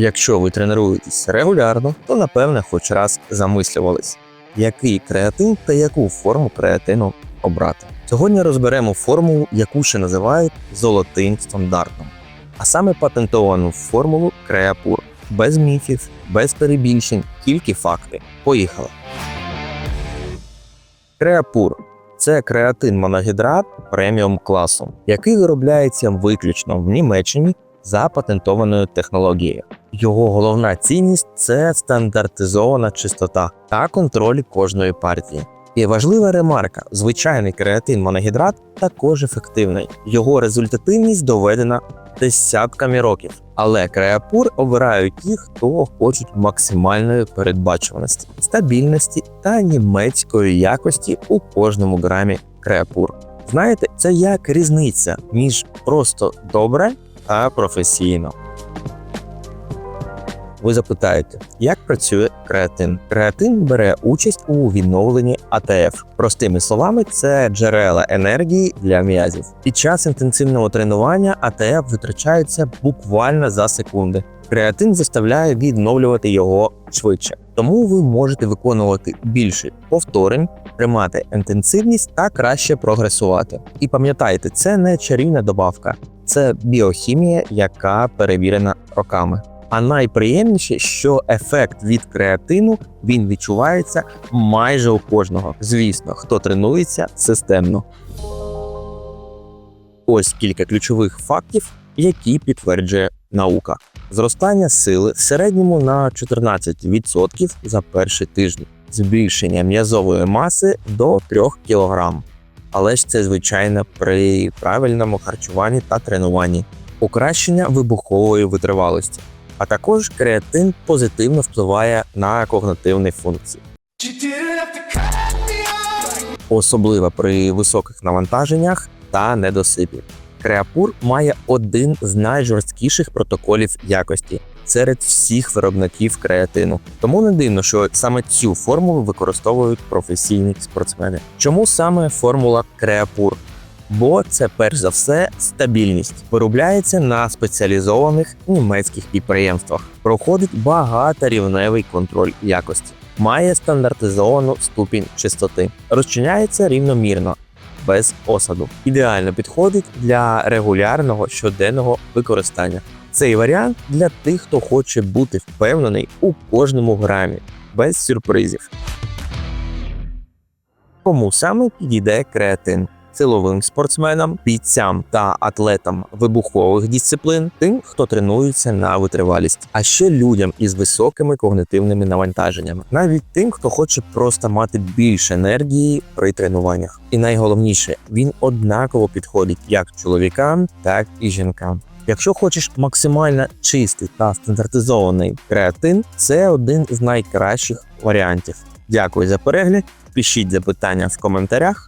Якщо ви тренуєтесь регулярно, то напевне хоч раз замислювались, який креатин та яку форму креатину обрати. Сьогодні розберемо формулу, яку ще називають золотим стандартом, а саме патентовану формулу Креапур. Без міфів, без перебільшень, тільки факти. Поїхали. Креапур це креатин моногідрат преміум класу, який виробляється виключно в Німеччині за патентованою технологією. Його головна цінність це стандартизована чистота та контроль кожної партії. І важлива ремарка: звичайний креатин моногідрат також ефективний. Його результативність доведена десятками років. Але креапур обирають ті, хто хочуть максимальної передбачуваності, стабільності та німецької якості у кожному грамі креапур. Знаєте, це як різниця між просто добре та професійно. Ви запитаєте, як працює креатин? Креатин бере участь у відновленні АТФ. Простими словами, це джерела енергії для м'язів. Під час інтенсивного тренування АТФ витрачається буквально за секунди. Креатин заставляє відновлювати його швидше, тому ви можете виконувати більше повторень, тримати інтенсивність та краще прогресувати. І пам'ятайте, це не чарівна добавка, це біохімія, яка перевірена роками. А найприємніше, що ефект від креатину він відчувається майже у кожного. Звісно, хто тренується системно. Ось кілька ключових фактів, які підтверджує наука. Зростання сили в середньому на 14% за перший тиждень, збільшення м'язової маси до 3 кг. Але ж це звичайно при правильному харчуванні та тренуванні, покращення вибухової витривалості. А також креатин позитивно впливає на когнитивні функції, особливо при високих навантаженнях та недосипі. Креапур має один з найжорсткіших протоколів якості серед всіх виробників креатину. Тому не дивно, що саме цю формулу використовують професійні спортсмени. Чому саме формула Креапур? Бо це перш за все стабільність. Виробляється на спеціалізованих німецьких підприємствах, проходить багаторівневий контроль якості, має стандартизовану ступінь чистоти, розчиняється рівномірно, без осаду. Ідеально підходить для регулярного щоденного використання. Цей варіант для тих, хто хоче бути впевнений у кожному грамі, без сюрпризів. Кому саме підійде креатин? Силовим спортсменам, бійцям та атлетам вибухових дисциплин, тим, хто тренується на витривалість, а ще людям із високими когнитивними навантаженнями, навіть тим, хто хоче просто мати більше енергії при тренуваннях. І найголовніше, він однаково підходить як чоловікам, так і жінкам. Якщо хочеш максимально чистий та стандартизований креатин, це один з найкращих варіантів. Дякую за перегляд. Пишіть запитання в коментарях